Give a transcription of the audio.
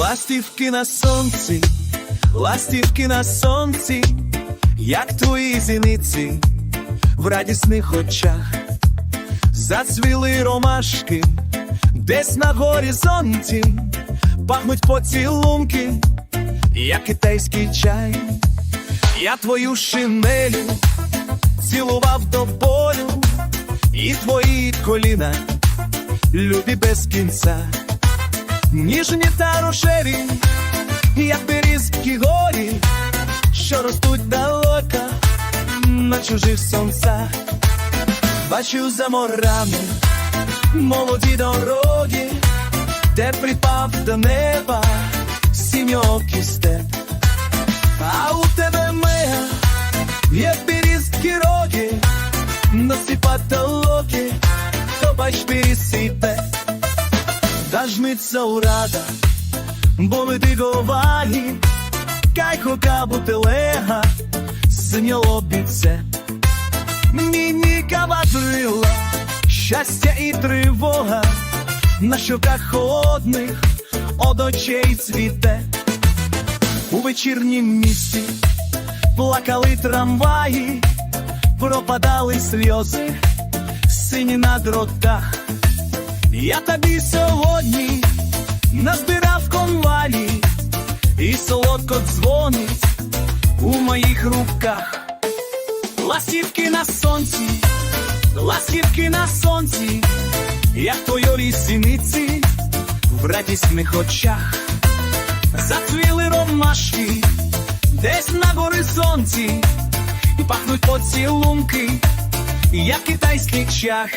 Ластівки на сонці, ластівки на сонці, як твої зіниці в радісних очах, зацвіли ромашки десь на горизонті, пахнуть поцілунки, як китайський чай. Я твою шинелю цілував до болю, і твої коліна любі без кінця, ніжні та рушеві, як берізки горі, що ростуть далеко на чужих сонцях. Бачу за морами молоді дороги, де припав до неба сіньокий степ. А у тебе мега, як берізки роги, насипать толоки, то бач пересипе. Дажмиться урада, бо ми диговалі, кайко кабутелега, синьо обіце. Міні кавадрила, щастя і тривога, на щоках холодних од очей цвіте. У вечірнім місті плакали трамваї, пропадали сльози, сині на дротах. Я тобі сьогодні назбирав конвалі, і солодко дзвонить у моїх руках. Ластівки на сонці, ластівки на сонці, як твої сіниці в радісних очах. Зацвіли ромашки десь на горизонті, і пахнуть поцілунки, як китайський чах.